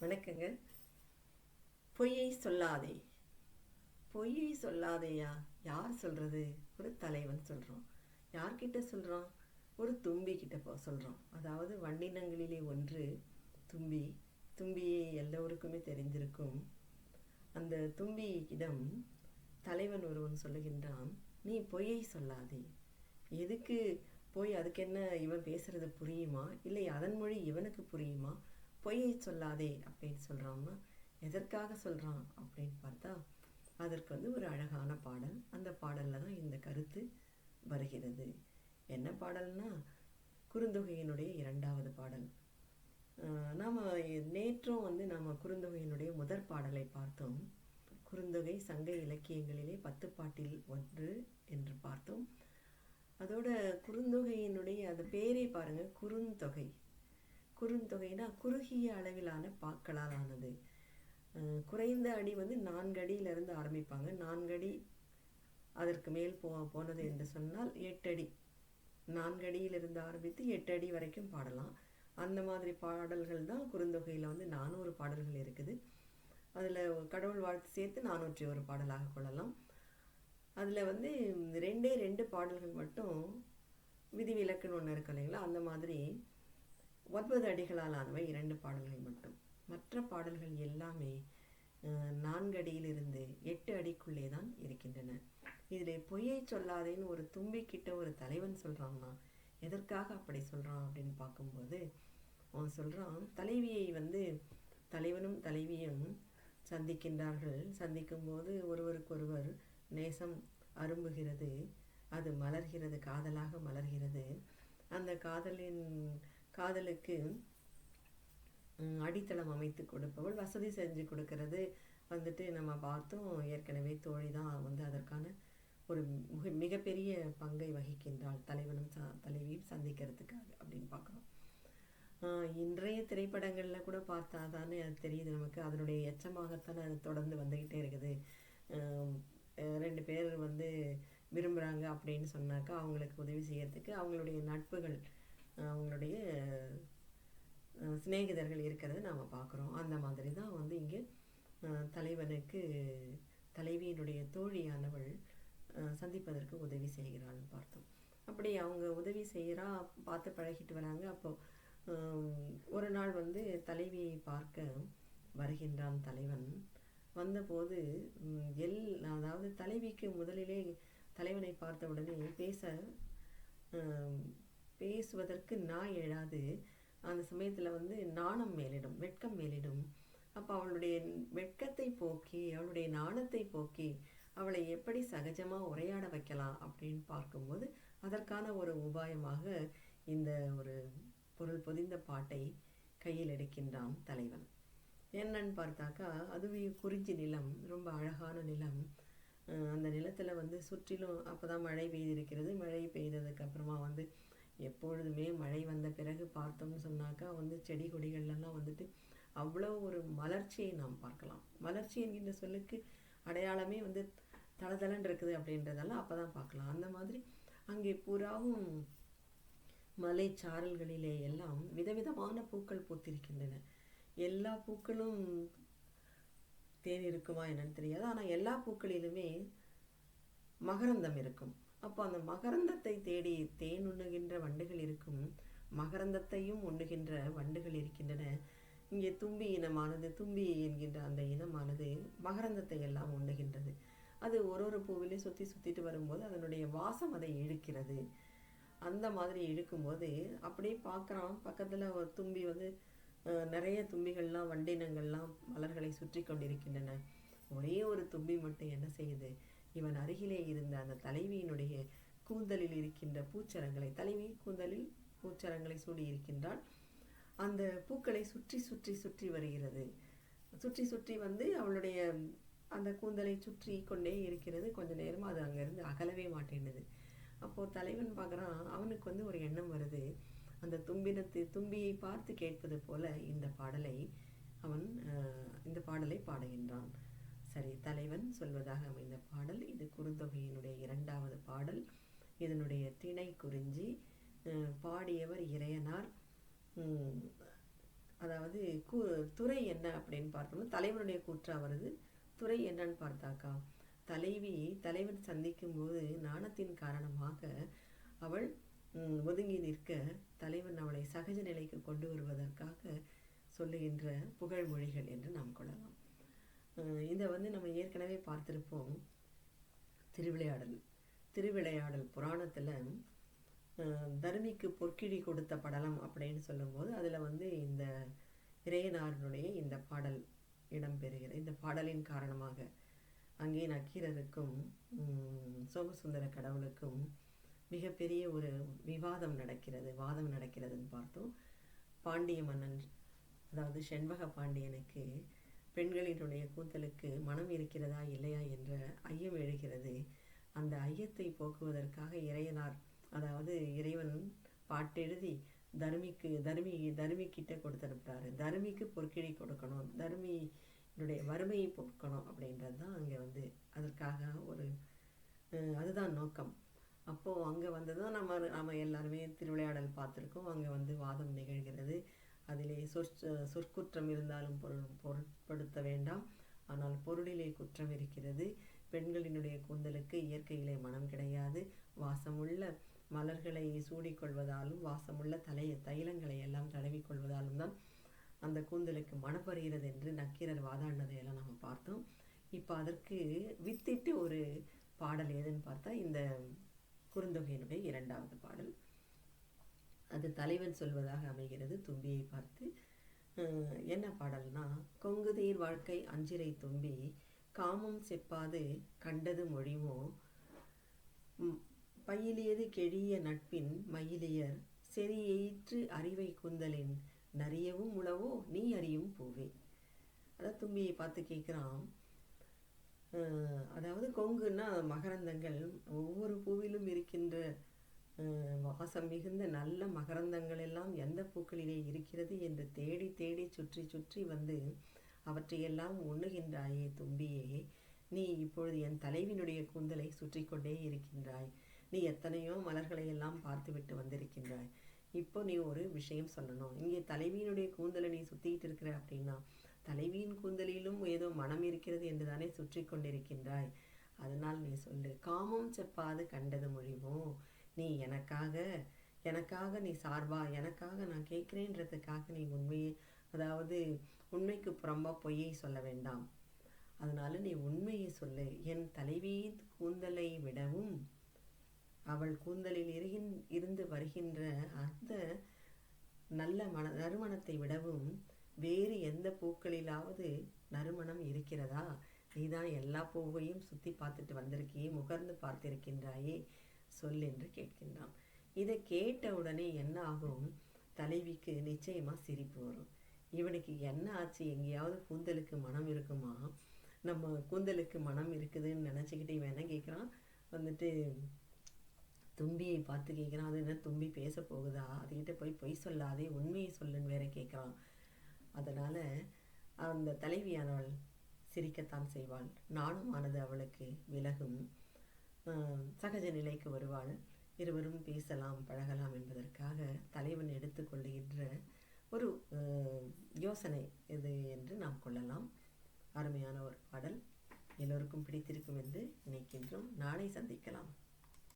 வணக்கங்க பொய்யை சொல்லாதே. பொய்யை சொல்லாதேயா? யார் சொல்கிறது ஒரு தலைவன் சொல்கிறோம் யார்கிட்ட சொல்கிறோம் ஒரு தும்பி கிட்ட போ சொல்கிறோம் அதாவது வண்டினங்களிலே ஒன்று தும்பி தும்பியை எல்லோருக்குமே தெரிந்திருக்கும். அந்த தும்பியிடம் தலைவன் ஒருவன் சொல்லுகின்றான் நீ பொய்யை சொல்லாதே. எதுக்கு போய் அதுக்கு என்ன இவன் பேசுறது புரியுமா? இல்லை அதன் மொழி இவனுக்கு புரியுமா? பொய்யை சொல்லாதே அப்படின்னு சொல்றான்னா எதற்காக சொல்கிறான் அப்படின்னு பார்த்தா அதற்கு வந்து ஒரு அழகான பாடல். அந்த பாடலில் தான் இந்த கருத்து வருகிறது. என்ன பாடல்னா குறுந்தொகையினுடைய இரண்டாவது பாடல். நாம் நேற்றும் வந்து நாம் குறுந்தொகையினுடைய முதற் பாடலை பார்த்தோம். குறுந்தொகை சங்க இலக்கியங்களிலே பத்து பாட்டில் ஒன்று என்று பார்த்தோம். அதோட குறுந்தொகையினுடைய அந்த பேரே பாருங்கள் குறுந்தொகை. குறுந்தொகைனா குறுகிய அளவிலான பாக்களால் ஆனது. குறைந்த அடி வந்து நான்கு அடியிலிருந்து ஆரம்பிப்பாங்க. நான்கு அடி அதற்கு மேல் போ போனது என்று சொன்னால் எட்டு அடி. நான்கு அடியிலிருந்து ஆரம்பித்து எட்டு அடி வரைக்கும் பாடலாம். அந்த மாதிரி பாடல்கள் தான் குறுந்தொகையில் வந்து நானூறு பாடல்கள் இருக்குது. அதில் கடவுள் வாழ்த்து சேர்த்து நானூற்றி ஒரு பாடலாக கொள்ளலாம். அதில் வந்து ரெண்டே ரெண்டு பாடல்கள் மட்டும் விதிவிலக்குன்னு ஒன்று இருக்கு இல்லைங்களா? அந்த மாதிரி ஒன்பது அடிகளால் ஆனவை இரண்டு பாடல்கள் மட்டும். மற்ற பாடல்கள் எல்லாமே நான்கு அடியிலிருந்து எட்டு அடிக்குள்ளே தான் இருக்கின்றன. இதில் பொய்யை சொல்லாதேன்னு ஒரு தும்பிக்கிட்ட ஒரு தலைவன் சொல்கிறான்னா எதற்காக அப்படி சொல்கிறான் அப்படின்னு பார்க்கும்போது அவன் சொல்கிறான் தலைவியை வந்து தலைவனும் தலைவியும் சந்திக்கின்றார்கள். சந்திக்கும்போது ஒருவருக்கொருவர் நேசம் அரும்புகிறது. அது மலர்கிறது காதலாக மலர்கிறது. அந்த காதலின் காதலுக்கு அடித்தளம் அமைத்து கொடுப்பவள். வசதி செஞ்சு கொடுக்கறது வந்துட்டு நம்ம பார்த்தோம். ஏற்கனவே தோழி தான் வந்து அதற்கான ஒரு மிக மிகப்பெரிய பங்கை வகிக்கின்றாள். தலைவனும் ச தலைவியும் சந்திக்கிறதுக்காக அப்படின்னு பார்க்குறோம். இன்றைய திரைப்படங்களில் கூட பார்த்தா தானே அது தெரியுது நமக்கு. அதனுடைய எச்சமாகத்தானே அது தொடர்ந்து வந்துக்கிட்டே இருக்குது. ரெண்டு பேர் வந்து விரும்புகிறாங்க அப்படின்னு சொன்னாக்கா அவங்களுக்கு உதவி செய்யறதுக்கு அவங்களுடைய நட்புகள் அவங்களுடைய சிநேகிதர்கள் இருக்கிறத நாம் பார்க்குறோம். அந்த மாதிரி தான் வந்து இங்கே தலைவனுக்கு தலைவியினுடைய தோழியானவள் சந்திப்பதற்கு உதவி செய்கிறாள்னு பார்த்தோம். அப்படி அவங்க உதவி செய்கிறா பார்த்து பழகிட்டு வராங்க. அப்போது ஒரு நாள் வந்து தலைவியை பார்க்க வருகின்றான் தலைவன். வந்தபோது எல் அதாவது தலைவிக்கு முதலிலே தலைவனை பார்த்த உடனே பேச பேசுவதற்கு நான் எழாது. அந்த சமயத்தில் வந்து நாணம் மேலிடும் வெட்கம் மேலிடும். அப்போ அவளுடைய வெட்கத்தை போக்கி அவளுடைய நாணத்தை போக்கி அவளை எப்படி சகஜமாக உரையாட வைக்கலாம் அப்படின்னு பார்க்கும்போது அதற்கான ஒரு உபாயமாக இந்த ஒரு பொருள் பொதிந்த பாட்டை கையில் எடுக்கின்றான் தலைவன். என்னன்னு பார்த்தாக்கா அதுவே குறிஞ்சி நிலம் ரொம்ப அழகான நிலம். அந்த நிலத்தில் வந்து சுற்றிலும் அப்போ தான் மழை பெய்திருக்கிறது. மழை பெய்ததுக்கு அப்புறமா வந்து எப்பொழுதுமே மழை வந்த பிறகு பார்த்தோம்னு சொன்னாக்கா வந்து செடி கொடிகள்லாம் வந்துட்டு அவ்வளோ ஒரு மலர்ச்சியை நாம் பார்க்கலாம். மலர்ச்சி என்கின்ற சொல்லுக்கு அடையாளமே வந்து தளதளன் இருக்குது அப்படின்றதெல்லாம் அப்பதான் பார்க்கலாம். அந்த மாதிரி அங்கே பூராவும் மலை சாரல்களிலே எல்லாம் விதவிதமான பூக்கள் பூத்திருக்கின்றன. எல்லா பூக்களும் தேன் இருக்குமா என்னன்னு தெரியாது. ஆனால் எல்லா பூக்களிலுமே மகரந்தம் இருக்கும். அப்போ அந்த மகரந்தத்தை தேடி தேன் உண்ணுகின்ற வண்டுகள் இருக்கும். மகரந்தத்தையும் உண்ணுகின்ற வண்டுகள் இருக்கின்றன. இங்கே தும்பி இனமானது தும்பி என்கின்ற அந்த இனமானது மகரந்தத்தை எல்லாம் உண்ணுகின்றது. அது ஒரு ஒரு பூவிலையும் சுற்றி சுற்றிட்டு வரும்போது அதனுடைய வாசம் அதை இழுக்கிறது. அந்த மாதிரி இழுக்கும்போது அப்படியே பார்க்குறான். பக்கத்தில் ஒரு தும்பி வந்து நிறைய தும்பிகள்லாம் வண்டினங்கள்லாம் மலர்களை சுற்றி கொண்டிருக்கின்றன. ஒரே ஒரு தும்பி மட்டும் என்ன செய்யுது? இவன் அருகிலே இருந்த அந்த தலைவியினுடைய கூந்தலில் இருக்கின்ற பூச்சரங்களை தலைவி கூந்தலில் பூச்சரங்களை சூடி இருக்கின்றான் அந்த பூக்களை சுற்றி சுற்றி சுற்றி வருகிறது. சுற்றி சுற்றி வந்து அவளுடைய அந்த கூந்தலை சுற்றி கொண்டே இருக்கிறது. கொஞ்ச நேரமாக அது அங்கேருந்து அகலவே மாட்டேன்னுது. அப்போது தலைவன் பார்க்குறான் அவனுக்கு வந்து ஒரு எண்ணம் வருது. அந்த தும்பினத்து தும்பியை பார்த்து கேட்பது போல இந்த பாடலை அவன் இந்த பாடலை பாடுகின்றான். சரி தலைவன் சொல்வதாக அமைந்த பாடல். இது குறுந்தொகையினுடைய இரண்டாவது பாடல். இதனுடைய திணை குறிஞ்சி பாடியவர் இறையனார். அதாவது கூ துறை என்ன அப்படின்னு பார்த்தோம்னா தலைவனுடைய கூற்றா வருது துறை என்னன்னு பார்த்தாக்கா தலைவி தலைவன் சந்திக்கும் போது நாணத்தின் காரணமாக அவள் ஒதுங்கி நிற்க தலைவன் அவளை சகஜ நிலைக்கு கொண்டு வருவதற்காக சொல்லுகின்ற புகழ்மொழிகள் என்று நாம் கொள்ளலாம். இதை வந்து நம்ம ஏற்கனவே பார்த்திருப்போம். திருவிளையாடல். திருவிளையாடல் புராணத்தில் தர்மிக்கு பொற்கிழி கொடுத்த படலம் அப்படின்னு சொல்லும்போது அதில் வந்து இந்த இறையனாரனுடைய இந்த பாடல் இடம்பெறுகிறது இந்த பாடலின் காரணமாக அங்கே நக்கீரருக்கும் சோமசுந்தர கடவுளுக்கும் மிகப்பெரிய ஒரு விவாதம் நடக்கிறது வாதம் நடக்கிறதுன்னு பார்த்தோம். பாண்டிய மன்னன் அதாவது செண்பக பாண்டியனுக்கு பெண்களினுடைய கூந்தலுக்கு மனம் இருக்கிறதா இல்லையா என்ற ஐயம் எழுகிறது. அந்த ஐயத்தை போக்குவதற்காக இறையனார் அதாவது இறைவன் பாட்டெழுதி தர்மிக்கு தர்மி தர்மி கிட்ட கொடுத்துருப்பாரு தர்மிக்கு பொற்கிழி கொடுக்கணும் தர்மியினுடைய வறுமையை போக்கணும் அப்படின்றது தான் அங்கே வந்து அதற்காக ஒரு அதுதான் நோக்கம். அப்போது அங்கே வந்து தான் நம்ம நம்ம எல்லாருமே திருவிளையாடல் பார்த்துருக்கோம். அங்கே வந்து வாதம் நிகழ்கிறது. அதிலே சொற் சொற்குற்றம் இருந்தாலும் பொருள் பொருட்படுத்த வேண்டாம். ஆனால் பொருளிலே குற்றம் இருக்கிறது. பெண்களினுடைய கூந்தலுக்கு இயற்கையிலே மனம் கிடையாது. வாசமுள்ள மலர்களை சூடிக்கொள்வதாலும் வாசமுள்ள தலைய தைலங்களை எல்லாம் தடவிக்கொள்வதாலும் தான் அந்த கூந்தலுக்கு மனம் வருகிறது என்று நக்கீரர் வாதாடினதை எல்லாம் நம்ம பார்த்தோம். இப்போ அதற்கு வித்திட்டு ஒரு பாடல் ஏதுன்னு பார்த்தா இந்த குறுந்தொகையினுடைய இரண்டாவது பாடல். அது தலைவன் சொல்வதாக அமைகிறது. தும்பியை பார்த்து என்ன பாடல்னா கொங்குதீர் வாழ்க்கை அஞ்சிரை தும்பி காமம் செப்பாது கண்டது மொழிமோ பயிலியது கெழிய நட்பின் மயிலியர் செறியேற்று அறிவை குந்தலின் நறியவும் உளவோ நீ அறியும் பூவே. அதான் தும்பியை பார்த்து கேட்குறான். அதாவது கொங்குன்னா மகரந்தங்கள் ஒவ்வொரு பூவிலும் இருக்கின்ற வாசம் மிகுந்த நல்ல மகரந்தங்கள் எல்லாம் எந்த பூக்களிலே இருக்கிறது என்று தேடி தேடி சுற்றி சுற்றி வந்து அவற்றையெல்லாம் உண்ணுகின்றாயே தும்பியே. நீ இப்பொழுது என் தலைவினுடைய கூந்தலை சுற்றி கொண்டே இருக்கின்றாய். நீ எத்தனையோ மலர்களை எல்லாம் பார்த்துவிட்டு வந்திருக்கின்றாய். இப்போ நீ ஒரு விஷயம் சொல்லணும். இங்கே தலைவியினுடைய கூந்தலை நீ சுற்றிக்கிட்டு இருக்கிற அப்படின்னா தலைவியின் கூந்தலிலும் ஏதோ மனம் இருக்கிறது என்று தானே சுற்றி கொண்டிருக்கின்றாய் அதனால் நீ சொல்லு காமம் செப்பாது கண்டது மொழிவோ? நீ எனக்காக எனக்காக நீ சார்பா எனக்காக நான் கேட்குறேன்றதுக்காக நீ உண்மையை அதாவது உண்மைக்கு புறம்பா பொய்யை சொல்ல வேண்டாம். அதனால நீ உண்மையை சொல்லு. என் தலைவியின் கூந்தலை விடவும் அவள் கூந்தலில் இருகின் இருந்து வருகின்ற அந்த நல்ல மன நறுமணத்தை விடவும் வேறு எந்த பூக்களிலாவது நறுமணம் இருக்கிறதா? நீதான் எல்லா பூவையும் சுத்தி பார்த்துட்டு வந்திருக்கியே முகர்ந்து பார்த்திருக்கின்றாயே. சொல் என்று கேட்கின்றான். இதை கேட்ட உடனே என்ன ஆகும்? தலைவிக்கு நிச்சயமாக சிரிப்பு வரும். இவனுக்கு என்ன ஆச்சு? எங்கேயாவது கூந்தலுக்கு மனம் இருக்குமா? நம்ம கூந்தலுக்கு மனம் இருக்குதுன்னு நினச்சிக்கிட்டு இவன் என்ன கேட்குறான் வந்துட்டு தும்பியை பார்த்து கேட்குறான் அது என்ன தும்பி பேச போகுதா? அதுக்கிட்ட போய் பொய் சொல்லாதே உண்மையை சொல்லுன்னு வேற கேட்குறான் அதனால் அந்த தலைவியானவள் சிரிக்கத்தான் செய்வாள். நாணமானது அவளுக்கு விலகும். சகஜ நிலைக்கு வருவாள். இருவரும் பேசலாம் பழகலாம் என்பதற்காக தலைவன் எடுத்துக்கொள்ளுகின்ற ஒரு யோசனை இது என்று நாம் கொள்ளலாம். அருமையான ஒரு பாடல். எல்லோருக்கும் பிடித்திருக்கும் என்று நினைக்கின்றோம். நாளை சந்திக்கலாம்.